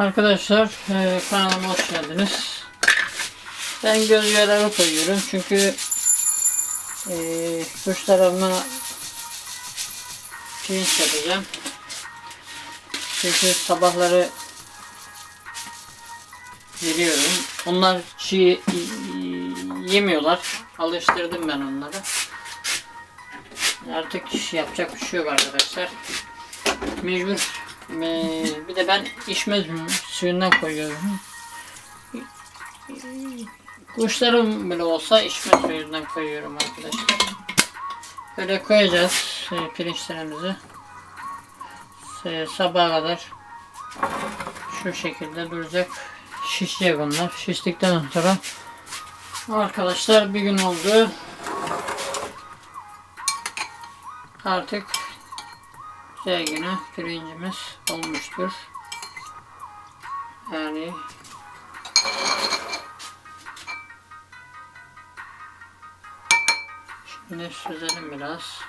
Arkadaşlar e, kanalıma hoş geldiniz. Ben göz yağı koyuyorum çünkü e, kuşlarıma pirinç yapacağım. Çünkü sabahları veriyorum. Onlar çiğ yemiyorlar. Alıştırdım ben onları. Artık yapacak bir şey yok arkadaşlar. Mecbur. Bir de ben içmez suyundan koyuyorum. Kuşlarım bile olsa içme suyundan koyuyorum arkadaşlar. Böyle koyacağız e, pirinçlerimizi. E, sabaha kadar şu şekilde duracak. Şişecek onlar. Şiştikten sonra arkadaşlar bir gün oldu. Artık güzel güne pirincimiz olmuştur. Yani Şimdi süzelim biraz.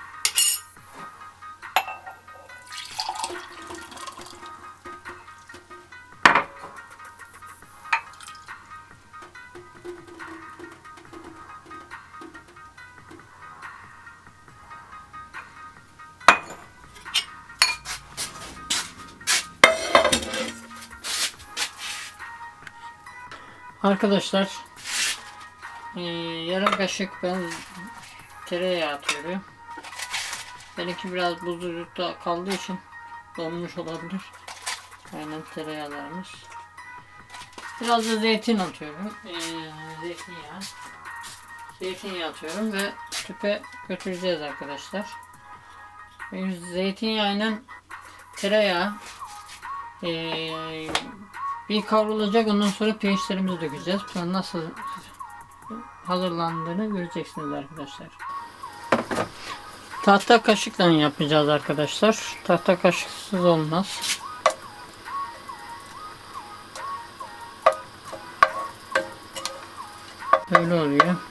Arkadaşlar eee, yarım kaşık ben tereyağı atıyorum. Benimki biraz buzlukta kaldığı için donmuş olabilir. Aynen tereyağlarımız. Biraz da zeytin atıyorum. Eee zeytinyağı. Zeytinyağı atıyorum ve tüpe götüreceğiz arkadaşlar. Zeytinyağıyla tereyağı eee bir kavrulacak ondan sonra pirinçlerimizi dökeceğiz. Sonra nasıl hazırlandığını göreceksiniz arkadaşlar. Tahta kaşıkla yapacağız arkadaşlar. Tahta kaşıksız olmaz. Böyle oluyor.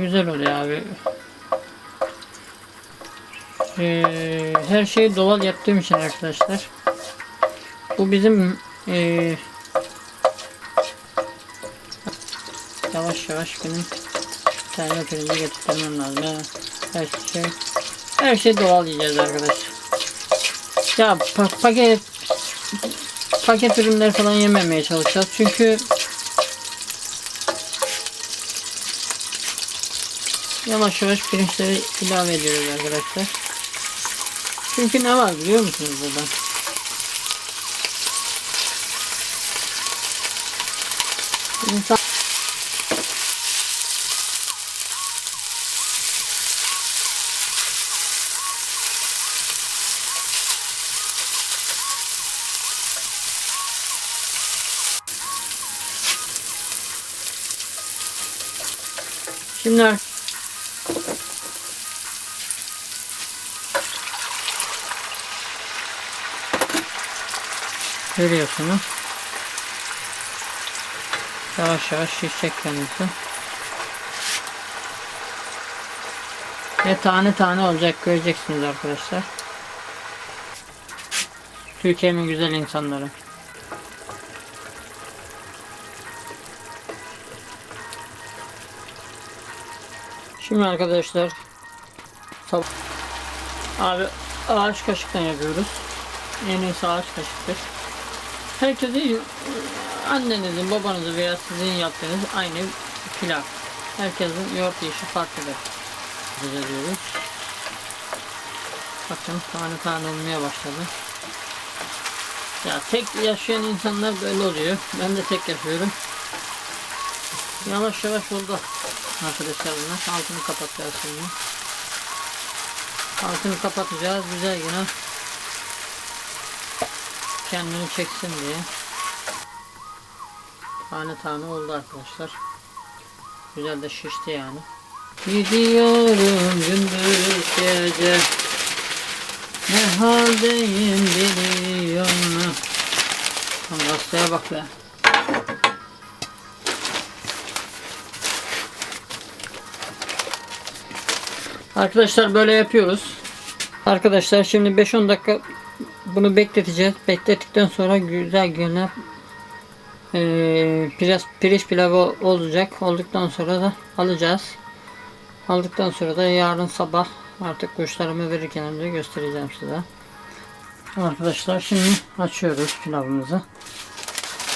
Güzel oluyor abi. Ee, her şeyi doğal yaptığım için arkadaşlar. Bu bizim ee, yavaş yavaş benim tane pirinci getirmem lazım. Her şey her şey doğal yiyeceğiz arkadaşlar. Ya pa- paket paket ürünler falan yememeye çalışacağız. Çünkü yavaş yavaş pirinçleri ilave ediyoruz arkadaşlar. Çünkü ne var biliyor musunuz burada? İnsan Şimdi Görüyorsunuz. Yavaş yavaş şişecek kendisi. Ve tane tane olacak göreceksiniz arkadaşlar. Türkiye'nin güzel insanları. Şimdi arkadaşlar abi ağaç kaşıktan yapıyoruz. En iyisi ağaç kaşıktır. Herkesin annenizin, babanızın veya sizin yaptığınız aynı pilav. Herkesin yoğurt yiyişi farklıdır. Güzel diyoruz. Bakın tane tane olmaya başladı. Ya tek yaşayan insanlar böyle oluyor. Ben de tek yaşıyorum. Yavaş yavaş oldu. Arkadaşlar bunlar. Altını kapatacağız şimdi. Altını kapatacağız. Güzel yine kendini çeksin diye tane tane oldu arkadaşlar. Güzel de şişti yani. Gidiyorum gündüz gece Ne haldeyim biliyor mu? Tam gazeteye bak be. Arkadaşlar böyle yapıyoruz. Arkadaşlar şimdi 5-10 dakika bunu bekleteceğiz. Beklettikten sonra güzel güzel eee pirinç, pirinç pilavı olacak. Olduktan sonra da alacağız. Aldıktan sonra da yarın sabah artık kuşlarımı verirken de göstereceğim size. Arkadaşlar şimdi açıyoruz pilavımızı.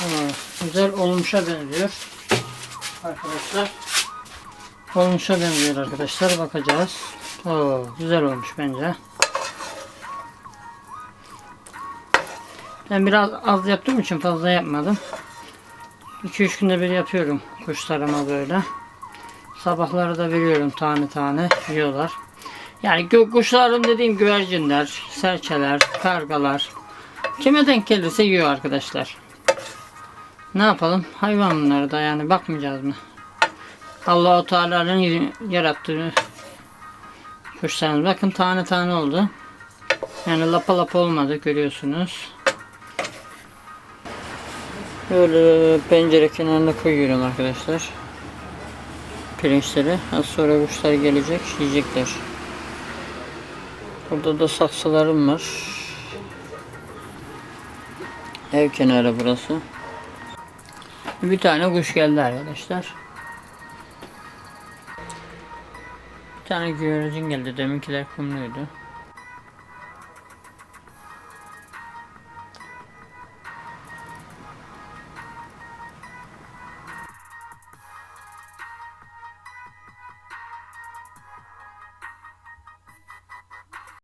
Evet, güzel olmuşa benziyor. Arkadaşlar olmuşa benziyor arkadaşlar. Bakacağız. Oo, güzel olmuş bence. Ben biraz az yaptığım için fazla yapmadım. 2-3 günde bir yapıyorum kuşlarıma böyle. Sabahları da veriyorum tane tane yiyorlar. Yani kuşlarım dediğim güvercinler, serçeler, kargalar. Kime denk gelirse yiyor arkadaşlar. Ne yapalım? Hayvan bunları da yani bakmayacağız mı? Allahu Teala'nın yarattığı kuşlarımız. Bakın tane tane oldu. Yani lapa lapa olmadı görüyorsunuz. Böyle pencere kenarına koyuyorum arkadaşlar. Pirinçleri. Az sonra kuşlar gelecek, yiyecekler. Burada da saksılarım var. Ev kenarı burası. Bir tane kuş geldi arkadaşlar. Bir tane güvercin geldi. Deminkiler kumluydu.